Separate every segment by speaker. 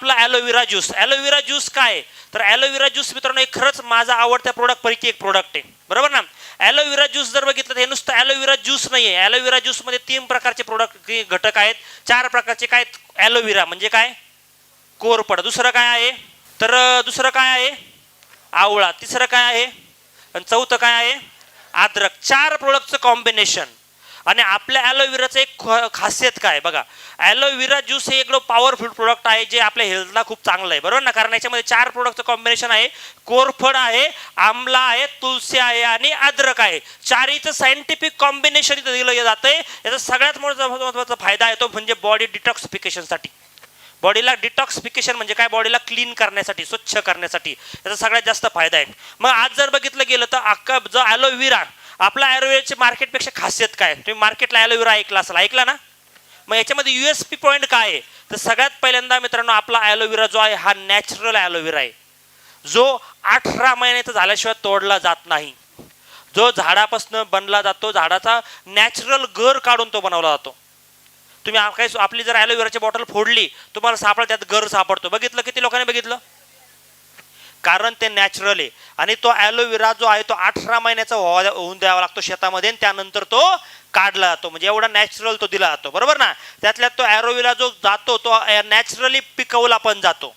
Speaker 1: आपला aloe vera juice aloe vera juice काय? आहे? तर ॲलोवेरा ज्यूस मित्रांनो एक खरंच माझा आवडत्या प्रोडक्टपैकी एक प्रोडक्ट आहे. बरोबर ना? ॲलोवेरा ज्यूस जर बघितलं तर हे नुसतं ॲलोवेरा ज्यूस नाही आहे ॲलोवेरा ज्यूसमध्ये तीन प्रकारचे प्रोडक्ट घटक आहेत. चार प्रकारचे काय ॲलोवेरा म्हणजे काय? कोरपड. दुसरं काय आहे? तर दुसरं काय आहे? आवळा. तिसरं काय आहे? आणि चौथं काय आहे? आद्रक चार प्रोडक्टचं कॉम्बिनेशन आणि आपल्या ॲलोव्हेराचं एक ख- खासियत काय? आहे बघा ॲलोव्हेरा ज्यूस हे एक पॉवरफुल प्रोडक्ट आहे जे आपल्या हेल्थला खूप चांगलं आहे बरोबर ना? कारण याच्यामध्ये चार प्रोडक्टचं कॉम्बिनेशन आहे. कोरफड आहे आमला आहे तुलसी आहे आणि अद्रक आहे. चारीचं सायंटिफिक कॉम्बिनेशन इथं दिलं जातंय. याचा सगळ्यात मोठा महत्त्वाचा फायदा आहे तो म्हणजे बॉडी डिटॉक्सिफिकेशनसाठी बॉडीला डिटॉक्सिफिकेशन म्हणजे काय? बॉडीला क्लीन करण्यासाठी स्वच्छ करण्यासाठी. याचा सगळ्यात जास्त फायदा आहे. मग आज जर बघितलं गेलं तर अक्का जो ॲलोवेरा आपला ॲलोवेराची मार्केटपेक्षा खासियत काय? तुम्ही मार्केटला ॲलोवेरा ऐकला असाल. ऐकला ना? मग याच्यामध्ये यू एस पी पॉईंट काय आहे? तर सगळ्यात पहिल्यांदा मित्रांनो आपला ॲलोवेरा जो आहे हा नॅचरल ॲलोवेरा आहे. जो अठरा महिन्याचा झाल्याशिवाय तोडला जात नाही. जो झाडापासून बनला जातो झाडाचा नॅचरल गर काढून तो बनवला जातो. तुम्ही काही आपली जर ॲलोवेराची बॉटल फोडली तुम्हाला सापडा त्यात गर सापडतो. बघितलं? किती लोकांनी बघितलं? कारण ते नॅचरल आहे. आणि तो ॲलोवेरा जो आहे तो अठरा महिन्याचा व्हावा- होऊन द्यावा लागतो शेतामध्ये आणि त्यानंतर तो काढला जातो. म्हणजे एवढा नॅचरल तो दिला जातो. बरोबर ना? त्यातल्या तो ॲरोविला जो जातो तो नॅचरली पिकवला पण जातो.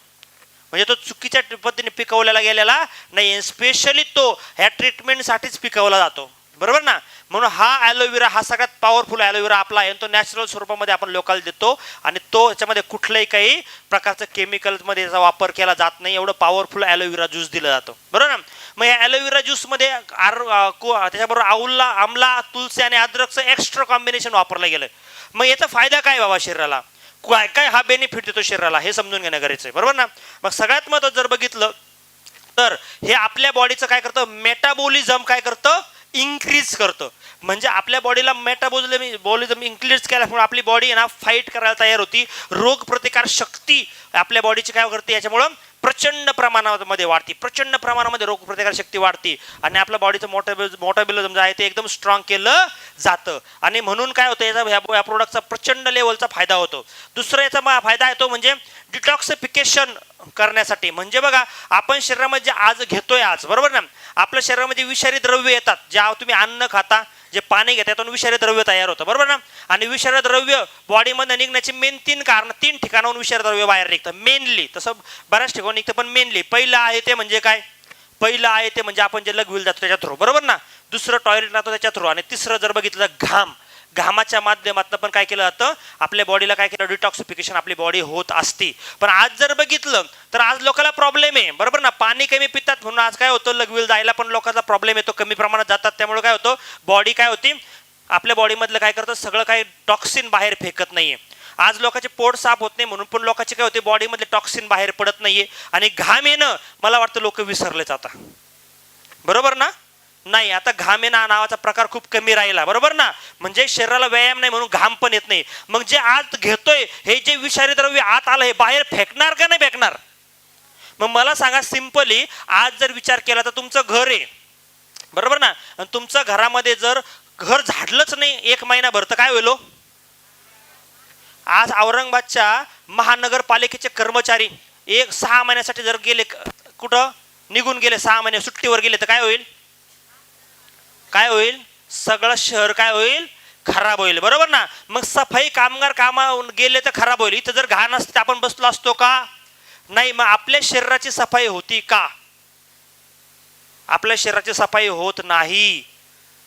Speaker 1: म्हणजे तो चुकीच्या पद्धतीने पिकवलेला गेलेला नाही स्पेशली तो ह्या ट्रीटमेंटसाठीच पिकवला जातो. बरोबर ना? म्हणून हा ॲलोवेरा हा सगळ्यात पॉवरफुल ॲलोवेरा आपला आहे आणि तो नॅचरल स्वरूपामध्ये आपण लोकांना देतो. आणि तो याच्यामध्ये कुठल्याही काही प्रकारचं केमिकलमध्ये याचा वापर केला जात नाही. एवढं पॉवरफुल ॲलोवेरा ज्यूस दिलं जातं. बरोबर ना? मग या ॲलोवेरा ज्यूसमध्ये आर त्याच्याबरोबर आऊला आमला तुलसी आणि अद्रकचं एक्स्ट्रा कॉम्बिनेशन वापरलं गेलं. मग याचा फायदा काय बाबा शरीराला? काय काय हा बेनिफिट देतो शरीराला? हे समजून घेणं गरजेचं आहे. बरोबर ना? मग सगळ्यात महत्त्वाचं जर बघितलं तर हे आपल्या बॉडीचं काय करतं? मेटाबॉलिझम काय करतं? इन्क्रीज करतं. म्हणजे आपल्या बॉडीला मेटाबॉलिझम बॉलिझम इन्क्रीज केल्यामुळे आपली बॉडी आहे ना फाईट करायला तयार होती. रोग प्रतिकार शक्ती आपल्या बॉडीची काय करते? याच्यामुळं प्रचंड प्रमाणामध्ये वाढते प्रचंड प्रमाणामध्ये रोगप्रतिकारशक्ती शक्ती वाढते आणि आपल्या बॉडीचं मोठं बिल समजा आहे ते एकदम स्ट्रॉंग केलं जातं. आणि म्हणून काय होतं याचा ह्या- या प्रोडक्टचा प्रचंड लेवलचा फायदा होतो. दुसरा याचा फायदा आहे तो म्हणजे डिटॉक्सिफिकेशन करण्यासाठी. म्हणजे बघा आपण शरीरामध्ये जे आज घेतोय आज बरोबर ना? आपल्या शरीरामध्ये विषारी द्रव्य येतात ज्या तुम्ही अन्न खाता जे पाणी घेतात त्यातून विषारी द्रव्य तयार होतं. बरोबर ना? आणि विषारी द्रव्य बॉडीमध्ये निघण्याची मेन तीन कारण तीन ठिकाणाहून विषारी द्रव्य बाहेर निघतं. मेनली तसं बऱ्याच ठिकाणी निघतं पण मेनली पहिलं आहे ते म्हणजे काय? पहिलं आहे ते म्हणजे आपण जे लघवील जातो त्याच्या थ्रू बरोबर ना? दुसरं टॉयलेट राहतो त्याच्या थ्रू आणि तिसरं जर बघितलं घाम. घामाच्या माध्यमातून पण काय केलं जातं? आपल्या बॉडीला काय केलं? डिटॉक्सिफिकेशन आपली बॉडी होत असती. पण आज जर बघितलं तर आज लोकांना प्रॉब्लेम आहे. बरोबर ना? पाणी कमी पितात म्हणून आज काय होतं? लघवील जायला पण लोकांचा प्रॉब्लेम येतो. कमी प्रमाणात जातात. त्यामुळे काय होतं? बॉडी काय होती? आपल्या बॉडीमधलं काय करतं? सगळं काही टॉक्सिन बाहेर फेकत नाहीये. आज लोकांचे पोट साफ होत नाही म्हणून पण लोकांचे काय होते? बॉडीमधले टॉक्सिन बाहेर पडत नाहीये. आणि घाम येणं मला वाटतं लोक विसरले जातात बरोबर ना? नाही आता घाम येणं नावाचा प्रकार खूप कमी राहिला बरोबर ना? म्हणजे शरीराला व्यायाम नाही म्हणून घाम पण येत नाही. मग जे आत घेतोय हे जे विषारी द्रव्य आत आलं हे बाहेर फेकणार का नाही फेकणार? मग मला सांगा सिम्पली आज जर विचार केला तर तुमचं घर आहे बरोबर ना? आणि तुमचं घरामध्ये जर घर झाडलंच नाही एक महिनाभर तर काय होईल हो? आज औरंगाबादच्या महानगरपालिकेचे कर्मचारी एक सहा महिन्यासाठी जर गेले कुठं? निघून गेले सहा महिने सुट्टीवर गेले तर काय होईल? काय होईल? सगळं शहर काय होईल? खराब होईल. बरोबर ना? मग सफाई कामगार कामा गेले तर खराब होईल. इथं जर घाण असते आपण बसलो असतो का? नाही मग आपल्या शरीराची सफाई होती का? आपल्या शरीराची सफाई होत नाही.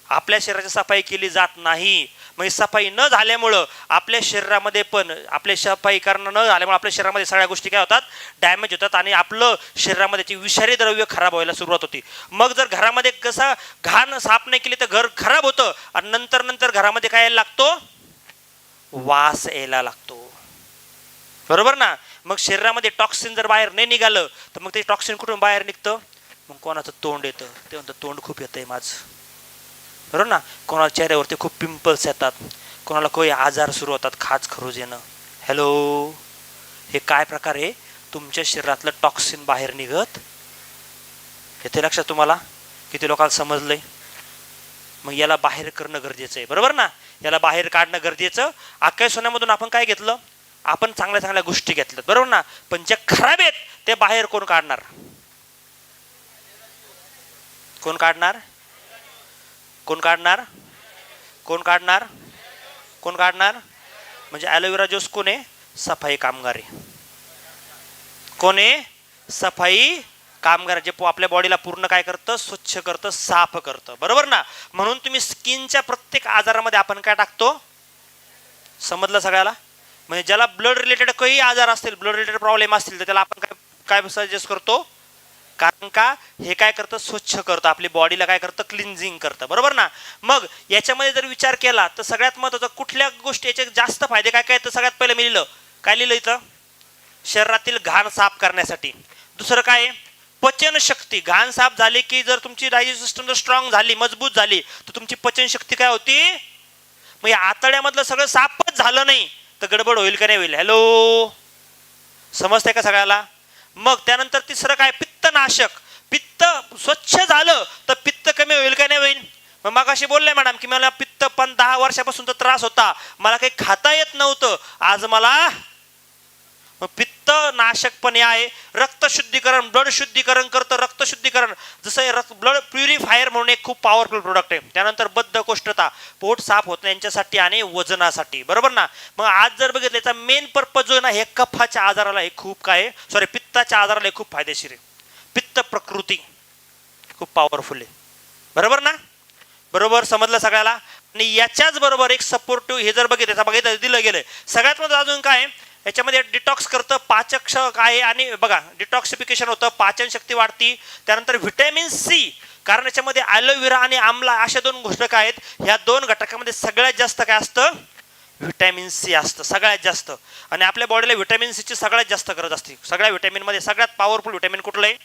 Speaker 1: आपल्या शरीराची सफाई केली जात नाही. मग ही सफाई न झाल्यामुळं आपल्या शरीरामध्ये पण आपल्या सफाई करणं न झाल्यामुळे आपल्या शरीरामध्ये सगळ्या गोष्टी काय होतात? डॅमेज होतात आणि आपलं शरीरामध्ये ती विषारी द्रव्य खराब व्हायला सुरुवात होती. मग जर घरामध्ये कसं घाण साफ नाही केली तर घर खराब होतं आणि नंतर नंतर घरामध्ये काय यायला लागतो? वास यायला लागतो. बरोबर ना? मग शरीरामध्ये टॉक्सिन जर बाहेर नाही निघालं तर मग ते टॉक्सिन कुठून बाहेर निघतं? मग कोणाचं तोंड येतं? ते म्हणतं तोंड खूप येतं आहे माझं. बरोबर ना? कोणाला चेहऱ्यावरती खूप पिंपल्स येतात. कोणाला काही आजार सुरू होतात खाज खरूज येणं हॅलो हे काय प्रकार आहे? तुमच्या शरीरातलं टॉक्सिन बाहेर निघत? येते लक्षात तुम्हाला? किती लोकांना समजलंय? मग याला बाहेर करणं गरजेचं आहे. बरोबर ना? याला बाहेर काढणं गरजेचं. आकाश सोन्यामधून आपण काय घेतलं? आपण चांगल्या चांगल्या गोष्टी घेतल्यात. बरोबर ना? पण ज्या खराब आहेत ते बाहेर कोण काढणार? कोण काढणार? कोण काढणार? कोण काढणार? कोण काढणार? म्हणजे ॲलोवेरा ज्यूस कोण आहे? सफाई कामगार आहे. कोण आहे? सफाई कामगार जे पो- आपल्या बॉडीला पूर्ण काय करतं? स्वच्छ करतं साफ करतं. बरोबर ना? म्हणून तुम्ही स्किनच्या प्रत्येक आजारामध्ये आपण काय टाकतो? समजलं सगळ्याला? म्हणजे ज्याला ब्लड रिलेटेड काही आजार असतील ब्लड रिलेटेड प्रॉब्लेम असतील तर त्याला आपण काय काय सजेस्ट करतो? कारण का? हे काय करतं? स्वच्छ करतं. आपली बॉडीला काय करतं? क्लिन्झिंग करतं. बरोबर ना? मग याच्यामध्ये जर विचार केला तर सगळ्यात महत्वाचं कुठल्या गोष्टी याचे जास्त फायदे काय काय तर सगळ्यात पहिलं मी लिहिलं. काय लिहिलं इथं? शरीरातील घाण साफ करण्यासाठी. दुसरं काय आहे? पचनशक्ती. घाण साफ झाली की जर तुमची डायजेस्ट सिस्टम जर स्ट्रॉंग झाली मजबूत झाली तर तुमची पचनशक्ती काय होती? मग या आतड्यामधलं सगळं साफच झालं नाही तर गडबड होईल का नाही होईल? हॅलो समजतंय का सगळ्याला? मग त्यानंतर तिसरं काय? पित्तनाशक. पित्त स्वच्छ झालं तर पित्त कमी होईल का नाही होईल? मग मग अशी बोलले मॅडम की मला पित्त पण दहा वर्षापासून तर त्रास होता. मला काही खाता येत नव्हतं. आज मला पित्त नाशक पण हे आहे रक्त शुद्धीकरण ब्लड शुद्धीकरण करतं रक्त शुद्धीकरण. जसं हे रक्त ब्लड प्युरिफायर म्हणून एक खूप पॉवरफुल प्रोडक्ट आहे. त्यानंतर बद्धकोष्ठता पोट साफ होत नाही यांच्यासाठी आणि वजनासाठी. बरोबर ना? मग आज जर बघितलं याचा मेन पर्पज जो आहे ना हे कफाच्या आजाराला हे खूप काय सॉरी पित्ताच्या आजाराला हे खूप फायदेशीर आहे. पित्त प्रकृती खूप पॉवरफुल आहे. बरोबर ना? बरोबर समजलं सगळ्याला? आणि याच्याच बरोबर एक सपोर्टिव्ह हे जर बघितलं बघितलं दिलं गेलं सगळ्यात महत्त्वाचं अजून काय आहे? याच्यामध्ये डिटॉक्स करतं पाचक काय आहे आणि बघा डिटॉक्सिफिकेशन होतं पाचन शक्ती वाढती. त्यानंतर व्हिटॅमिन सी कारण याच्यामध्ये ॲलोवेरा आणि आमला अशा दोन घटक आहेत. ह्या दोन घटकामध्ये सगळ्यात जास्त काय असतं? व्हिटॅमिन सी असतं सगळ्यात जास्त. आणि आपल्या बॉडीला व्हिटॅमिन सीची सगळ्यात जास्त गरज असते. सगळ्या व्हिटॅमिनमध्ये सगळ्यात पॉवरफुल व्हिटॅमिन कुठलं आहे?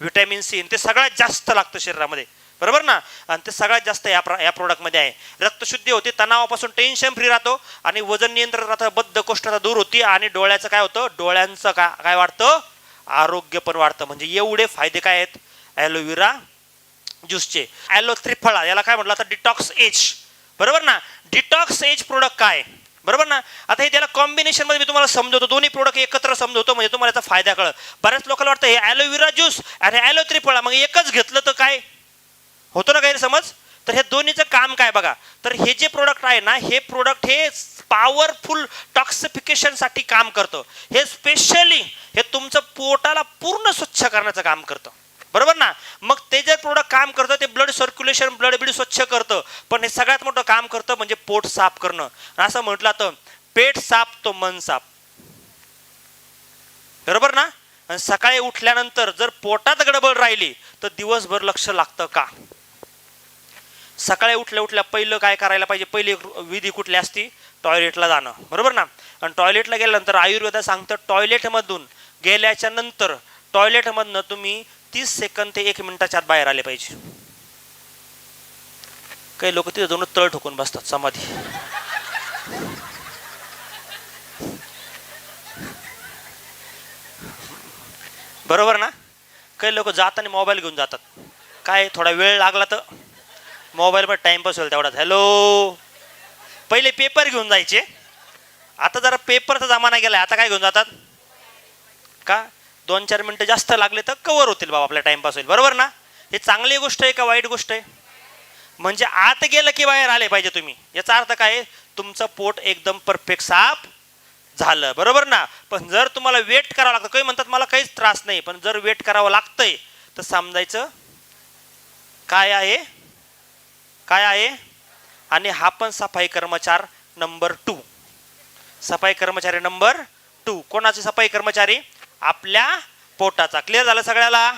Speaker 1: व्हिटॅमिन सी ते सगळ्यात जास्त लागतं शरीरामध्ये. बरोबर ना? आणि ते सगळ्यात जास्त या प्र या प्रोडक्टमध्ये आहे. रक्तशुद्धी होते तणावापासून टेन्शन फ्री राहतो आणि वजन नियंत्रण राहतं बद्ध कोष्ठता दूर होती आणि डोळ्याचं काय होतं? डोळ्यांचं का काय वाढतं? आरोग्य पण वाढतं. म्हणजे एवढे फायदे काय आहेत? ॲलोव्हिरा ज्यूसचे ॲलो त्रिफळा याला काय म्हटलं? आता डिटॉक्स एज बरोबर ना? डिटॉक्स एज प्रोडक्ट काय? बरोबर ना? आता हे त्याला कॉम्बिनेशनमध्ये मी तुम्हाला समजवतो. दोन्ही प्रोडक्ट एकत्र समजवतो म्हणजे तुम्हाला याचा फायदा कळत बऱ्याच लोकांना वाटतं हे ॲलोवेरा ज्यूस आणि ॲलो त्रिफळा मग एकच घेतलं तर काय? होतो ना गैरसमज? तर हे दोन्हीचं काम काय बघा? तर हे जे प्रोडक्ट आहे ना हे प्रोडक्ट हे पॉवरफुल टॉक्सिफिकेशनसाठी काम करतं. हे स्पेशली हे तुमचं पोटाला पूर्ण स्वच्छ करण्याचं काम करतं. बरोबर ना? मग ते जे प्रोडक्ट काम करतं ते ब्लड सर्क्युलेशन ब्लड बीड स्वच्छ करतं. पण हे सगळ्यात मोठं काम करतं म्हणजे पोट साफ करणं. असं म्हटलं तर पेट साफ तो मन साफ. बरोबर ना? सकाळी उठल्यानंतर जर पोटात गडबड राहिली तर दिवसभर लक्ष लागतं का? सकाळी उठल्या उठल्या पहिलं काय करायला पाहिजे? पहिली विधी कुठली असती? टॉयलेटला जाणं. बरोबर ना? आणि टॉयलेटला गेल्यानंतर आयुर्वेदा सांगतं टॉयलेटमधून गेल्याच्यानंतर टॉयलेटमधनं तुम्ही तीस सेकंद ते एक मिनिटाच्या आत बाहेर आले पाहिजे. काही लोक तिथे जाऊन तळ ठोकून बसतात समाधी. बरोबर ना? काही लोक जाताना मोबाईल घेऊन जातात. काय थोडा वेळ लागला तर? मोबाईलवर टाईमपास होईल तेवढाच हॅलो पहिले पेपर घेऊन जायचे. आता जरा पेपरचा जमाना गेला आता काय घेऊन जातात? का? दोन चार मिनटं जास्त लागले तर कवर होतील बाबा आपल्या टाईमपास होईल. बरोबर ना? हे चांगली गोष्ट आहे का वाईट गोष्ट आहे? म्हणजे आत गेलं की बाहेर आले पाहिजे तुम्ही. याचा अर्थ काय? तुमचं पोट एकदम परफेक्ट साफ झालं. बरोबर ना? पण जर तुम्हाला वेट करावं लागतं काही म्हणतात मला काहीच त्रास नाही पण जर वेट करावं लागतंय तर समजायचं काय आहे? काय आहे? आणि हा पण सफाई कर्मचार नंबर टू. सफाई कर्मचारी नंबर टू. कोणाचे सफाई कर्मचारी? आपल्या पोटाचा. क्लिअर झालं सगळ्याला?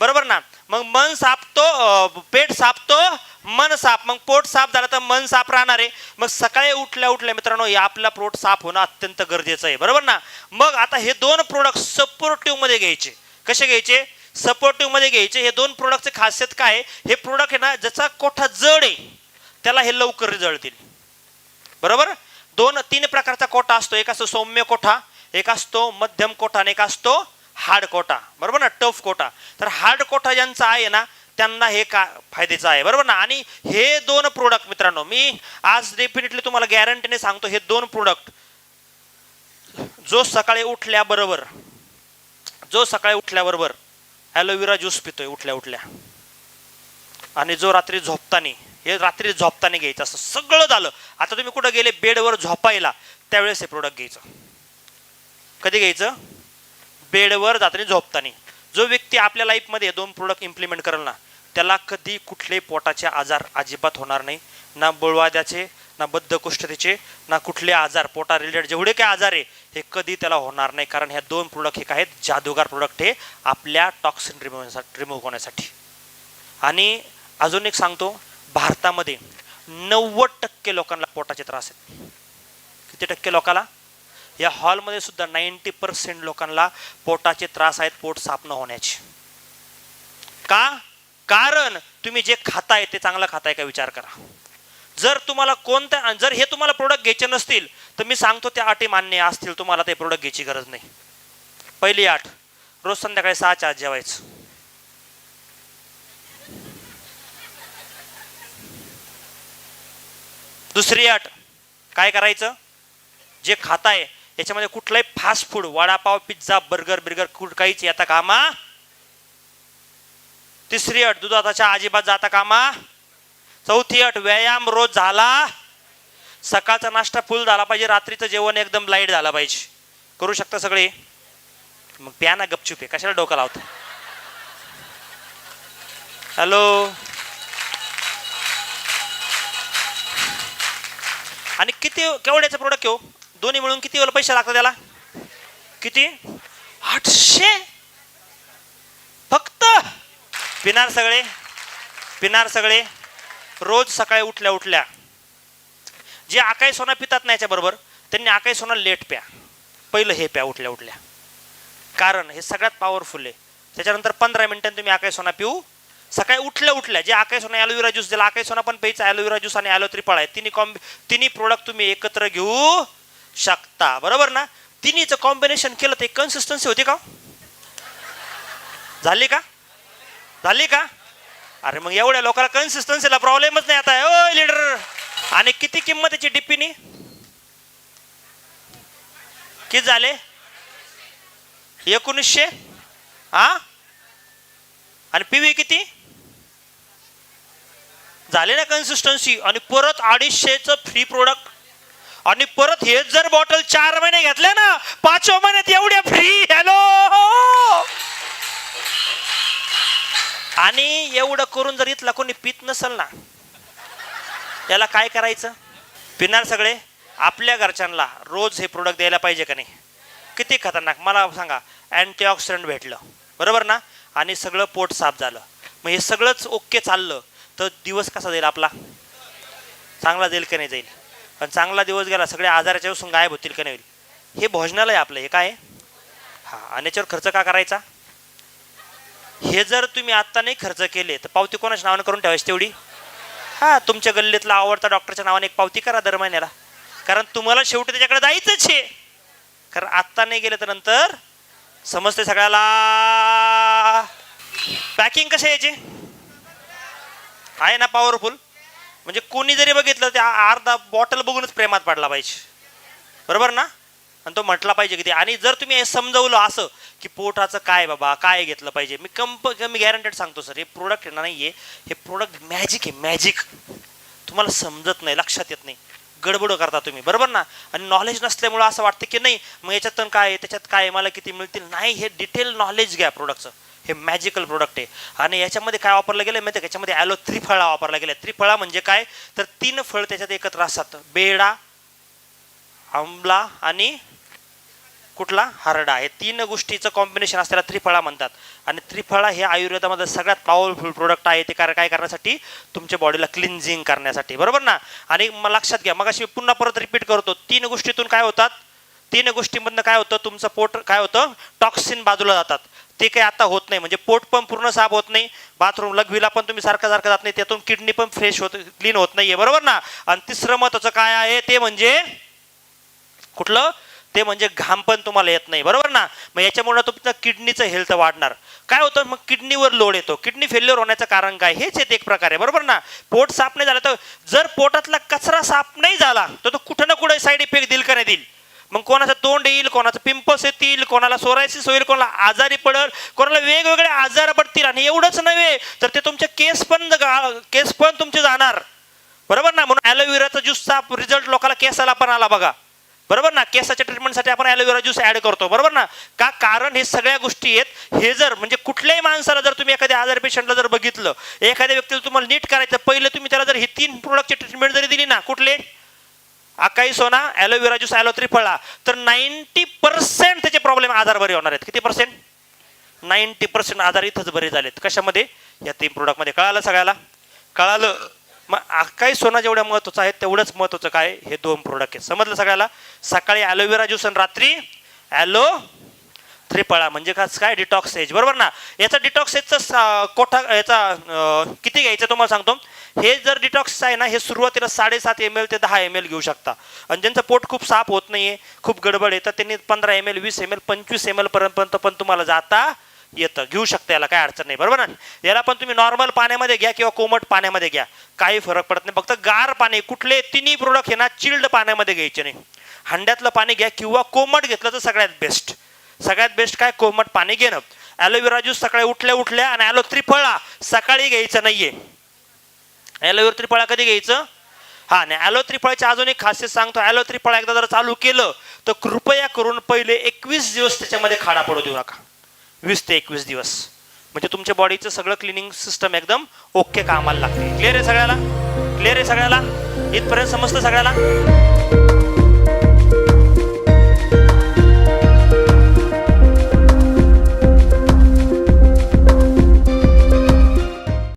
Speaker 1: बरोबर ना? मग मन सापतो पेट सापतो मन साफ मग पोट साफ झालं तर मन साफ राहणार आहे. मग सकाळी उठल्या उठल्या मित्रांनो या आपला पोट साफ होणं अत्यंत गरजेचं आहे. बरोबर ना? मग आता हे दोन प्रोडक्ट सपोर्टिव्हमध्ये घ्यायचे. कसे घ्यायचे? सपोर्टिव्हमध्ये घ्यायचे. हे दोन प्रोडक्टचे खासियत काय? हे प्रोडक्ट आहे ना ज्याचा कोठा जड आहे त्याला हे लवकर जळतील बरोबर? दोन तीन प्रकारचा कोठा असतो. एक असतो सौम्य कोठा एक असतो मध्यम कोठा आणि एक असतो हार्ड कोटा बरोबर ना? टफ कोटा तर हार्ड कोटा ज्यांचा आहे ना त्यांना हे का फायद्याचं आहे. बरोबर ना? आणि हे दोन प्रोडक्ट मित्रांनो मी आज डेफिनेटली तुम्हाला गॅरंटीने सांगतो हे दोन प्रोडक्ट जो सकाळी उठल्याबरोबर जो सकाळी उठल्याबरोबर ॲलोवेरा ज्यूस पितोय उठल्या उठल्या. आणि जो रात्री झोपताना हे रात्री झोपताना घ्यायचं असं सगळं झालं. आता तुम्ही कुठं गेले? बेडवर झोपायला. त्यावेळेस हे प्रोडक्ट घ्यायचं. कधी घ्यायचं? बेडवर रात्री झोपताना. जो व्यक्ती आपल्या लाईफमध्ये दोन प्रोडक्ट इम्प्लिमेंट करेल ना त्याला कधी कुठले पोटाचे आजार अजिबात होणार नाही. ना बळवाद्याचे ना बद्धकोष्ठतेचे ना कुठले आजार पोटा रिलेटेड जेवढे काही आजार आहे हे कधी त्याला होणार नाही. कारण ह्या दोन प्रोडक्ट हे काय आहेत? जादूगार प्रोडक्ट हे आपल्या टॉक्सिन रिमूव्ह रिमूव्ह होण्यासाठी. आणि अजून एक सांगतो भारतामध्ये नव्वद टक्के लोकांना पोटाचे त्रास आहेत. किती टक्के लोकांना या हॉलमध्ये सुद्धा नाईंटी पर्सेंट लोकांना पोटाचे त्रास आहेत पोट साफ न होण्याचे. का? कारण तुम्ही जे खाताय ते चांगलं खाताय का विचार करा. जर तुम्हाला कोणत्या जर हे तुम्हाला प्रोडक्ट घ्यायचे नसतील तर मी सांगतो त्या अटी मान्य असतील तुम्हाला ते प्रोडक्ट घ्यायची गरज नाही. पहिली आठ रोज संध्याकाळी सहाच्या आत जेवायचं. दुसरी आठ काय करायचं? जे खाताय याच्यामध्ये कुठलंही fast food vada pav pizza burger burger कुठ काहीच येता कामा? तिसरी अट दुधाताच्या अजिबात जाता कामा? चौथी अट व्यायाम रोज झाला. सकाळचा नाश्ता फुल झाला पाहिजे रात्रीचं जेवण एकदम लाइट झाला पाहिजे. करू शकता सगळे? मग प्या ना गपचूप आहे कशाला डोकं लावतं? हॅलो? आणि किती केवढ्याचं प्रोडक्ट हो? घेऊ दोन्ही मिळून किती वेळा पैसे लागतात त्याला? किती? आठशे? फक्त? पिणार सगळे? पिणार सगळे? रोज सकाळी उठल्या उठल्या जे आकाई सोना पितात नाही याच्याबरोबर त्यांनी आकाई सोना लेट प्या. पहिलं हे प्या उठल्या उठल्या. कारण हे सगळ्यात पॉवरफुल आहे. त्याच्यानंतर पंधरा मिनिटांनी तुम्ही आकाई सोना पिऊ. सकाळी उठल्या उठल्या जे आकाई सोना ॲलोवेरा ज्यूस दिला आकाई सोना पण प्यायचा ॲलोवेरा ज्यूस आणि ॲलो त्रिफळ आहे तिन्ही कॉम्बि तिन्ही प्रोडक्ट तुम्ही एकत्र घेऊ शकता. बरोबर ना? तिन्हीचं कॉम्बिनेशन केलं ते कन्सिस्टन्सी होती का हो? झाली का? झाली का? अरे मग एवढ्या लोकांना कन्सिस्टन्सीला प्रॉब्लेमच नाही आता. ओ लीडर आणि किती किंमत याची डिप्पीनी किती झाले? एकोणीसशे? हा आणि पीव्ही किती? झाले ना कन्सिस्टन्सी आणि परत अडीचशेचं फ्री प्रोडक्ट आणि परत हेच जर बॉटल चार महिने घेतले ना पाचव्या महिन्यात एवढ्या फ्री हॅलो आणि एवढं करून जर इथला कोणी पित नसल ना त्याला काय करायचं? पिणार सगळे? आपल्या घरच्यांना रोज हे प्रोडक्ट द्यायला पाहिजे का नाही? किती खतरनाक. मला सांगा अँटीऑक्सिडंट भेटलं. बरोबर ना? आणि सगळं पोट साफ झालं. मग हे सगळंच ओके चाललं तर दिवस कसा जाईल आपला? चांगला जाईल का नाही जाईल? पण चांगला दिवस गेला सगळे आजाराच्या पासून गायब होतील का नाही होईल? हे भोजनालय आपलं हे काय? आहे? हा आणि याच्यावर खर्च का करायचा? हे जर तुम्ही आत्ता नाही खर्च केले तर पावती कोणाच्या नावाने करून ठेवायची तेवढी? हां तुमच्या गल्लीतला आवडता डॉक्टरच्या नावाने एक पावती करा दर महिन्याला. कारण तुम्हाला शेवटी त्याच्याकडे जायचंच आहे. कारण आत्ता नाही गेलं तर नंतर समजते सगळ्याला. पॅकिंग कसे यायचे आहे ना पॉवरफुल म्हणजे कोणी जरी बघितलं त्या अर्धा बॉटल बघूनच प्रेमात पडला पाहिजे. बरोबर ना? आणि तो म्हटला पाहिजे की ते आणि जर तुम्ही हे समजवलं असं की पोटाचं काय बाबा काय घेतलं पाहिजे? मी कंप मी गॅरंटेड सांगतो सर हे प्रोडक्ट येणार नाही आहे हे प्रोडक्ट मॅजिक आहे मॅजिक तुम्हाला समजत नाही लक्षात येत नाही. गडबड करता तुम्ही बरोबर ना? आणि नॉलेज नसल्यामुळं असं वाटतं की नाही मग याच्यातून काय आहे त्याच्यात काय आहे मला किती मिळतील? नाही हे डिटेल नॉलेज घ्या प्रोडक्टचं हे मॅजिकल प्रोडक्ट आहे. आणि याच्यामध्ये काय वापरलं गेलं माहिती आहे याच्यामध्ये ॲलो त्रिफळा वापरला गेला त्रिफळा म्हणजे काय? तर तीन फळ त्याच्यात एकत्र असतात. बेडा आंबला आणि कुठला? हरडा. हे तीन गोष्टीचं कॉम्बिनेशन असल्याला त्रिफळा म्हणतात. आणि त्रिफळा हे आयुर्वेदामध्ये सगळ्यात पॉवरफुल प्रोडक्ट आहे. ते कारण काय करण्यासाठी? तुमच्या बॉडीला क्लिन्झिंग करण्यासाठी. बरोबर ना? आणि मग लक्षात घ्या. मग अशी पुन्हा परत रिपीट करतो. तीन गोष्टीतून काय होतात? तीन गोष्टींमधनं काय होतं? तुमचं पोट काय होतं? टॉक्सिन बाजूला जातात. ते काही आता होत नाही. म्हणजे पोट पण पूर्ण साफ होत नाही. बाथरूम लघवीला पण तुम्ही सारखं सारखं जात नाही. त्यातून किडनी पण फ्रेश होत क्लीन होत नाहीये. बरोबर ना? आणि तिसरं महत्वाचं काय आहे? ते म्हणजे कुठलं? ते म्हणजे घाम पण तुम्हाला येत नाही बरोबर ना? मग याच्यामुळे तुमचं किडनीचं हेल्थ वाढणार. काय होतं? मग किडनीवर लोड येतो. किडनी फेल्युअर होण्याचं कारण काय? हेच येते एक प्रकारे बरोबर ना? पोट साफ नाही झालं तर जर पोटातला कचरा साफ नाही झाला तर तो कुठं ना कुठे साईड इफेक्ट देईल का नाही देईल. मग कोणाचं तोंड येईल कोणाचं पिंपल्स येतील कोणाला सोरायसिस होईल कोणाला आजारी पडेल कोणाला वेगवेगळे आजार पडतील आणि एवढंच नव्हे तर ते तुमचे केस पण केस पण तुमचे जाणार. बरोबर ना? म्हणून ॲलोवेराचा ज्यूसचा रिझल्ट लोकांना केसाला पण आला बघा. बरोबर ना? केसाच्या ट्रीटमेंटसाठी आपण ॲलोवेरा ज्यूस ॲड करतो. बरोबर ना? का कारण हे सगळ्या गोष्टी आहेत. हे जर म्हणजे कुठल्याही माणसाला जर तुम्ही एखाद्या आजार पेशंटला जर बघितलं एखाद्या व्यक्तीला तुम्हाला नीट करायचं पहिलं तुम्ही त्याला जर हे तीन प्रोडक्टची ट्रीटमेंट जरी दिली ना कुठले? अकाई सोना ॲलोवेरा ज्यूस ॲलोथ्री फळा तर नाईन्टी पर्सेंट त्याचे प्रॉब्लेम आजार बरे होणार आहेत. किती पर्सेंट नाईन्टी पर्सेंट आजार इथंच बरे झालेत. कशामध्ये? या तीन प्रोडक्टमध्ये कळालं सगळ्याला? कळालं. मग काही सोना जेवढ्या महत्त्वाचं आहे तेवढंच महत्त्वाचं काय? हे दोन प्रोडक्ट आहेत. समजलं सगळ्याला? सकाळी ॲलोवेरा ज्यूस आणि रात्री ॲलो त्रिपळा म्हणजे खास काय? डिटॉक्स एज बरोबर ना? याचा डिटॉक्स एजचा कोठा याचा किती घ्यायचं तुम्हाला सांगतो? हे जर डिटॉक्स आहे ना हे सुरुवातीला साडेसात एम एल ते दहा एम एल घेऊ शकता. आणि ज्यांचं पोट खूप साफ होत नाहीये खूप गडबड आहे तर त्यांनी पंधरा एम एल वीस एम एल पंचवीस एम एल पर्यंत पण तुम्हाला जाता येतं. घेऊ शकता याला काय अडचण नाही. बरोबर ना? याला पण तुम्ही नॉर्मल पाण्यामध्ये घ्या किंवा कोमट पाण्यामध्ये घ्या. काही फरक पडत नाही. फक्त गार पाणी कुठले तिन्ही प्रोडक्ट हे ना चिल्ड पाण्यामध्ये घ्यायचे नाही. हंड्यातलं पाणी घ्या किंवा कोमट घेतलं तर सगळ्यात बेस्ट सगळ्यात बेस्ट काय? कोमट पाणी घेणं. ॲलोवेरा ज्यूस सकाळी उठल्या उठल्या आणि ॲलो त्रिफळा सकाळी घ्यायचं नाहीये. ॲलोवेरा त्रिफळा कधी घ्यायचं? हा नाही ॲलो त्रिफळाची अजून एक खासियत सांगतो. ॲलो त्रिफळा एकदा जर चालू केलं तर कृपया करून पहिले एकवीस दिवस त्याच्यामध्ये खाडा पडू देऊ नका. वीस ते एकवीस दिवस. म्हणजे तुमच्या बॉडीचं सगळं क्लिनिंग सिस्टम एकदम ओके कामाला लागते. क्लिअर आहे सगळ्याला? क्लिअर आहे सगळ्याला? इथपर्यंत समजतं सगळ्याला?